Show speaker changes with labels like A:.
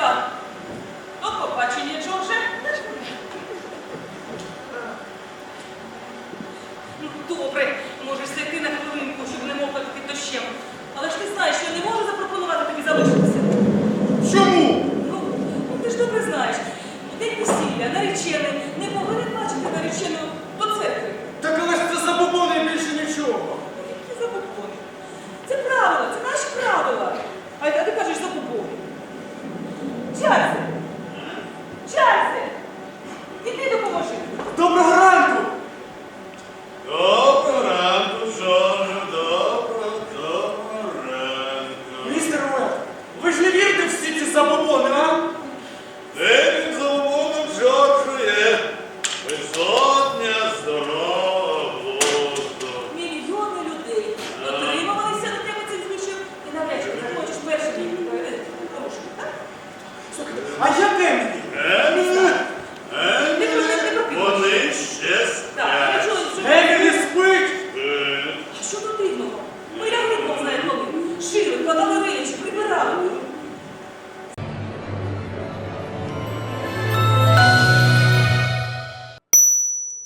A: Іван, до побачення, Джордже. Ну, добре, можеш зайти на хвилинку, щоб не мокнути під дощем. Але ж ти знаєш, що я не можу запропонувати тобі залишитися.
B: Чому?
A: Ну, ну ти ж добре знаєш. День весілля, наречений,
B: А яким?
C: Вони ще Так, я чула цю.
A: Емілі
B: спить!
C: Е.
A: А що потрібного? Моя ну, група знає коли. Шили, подали речі, прибирали.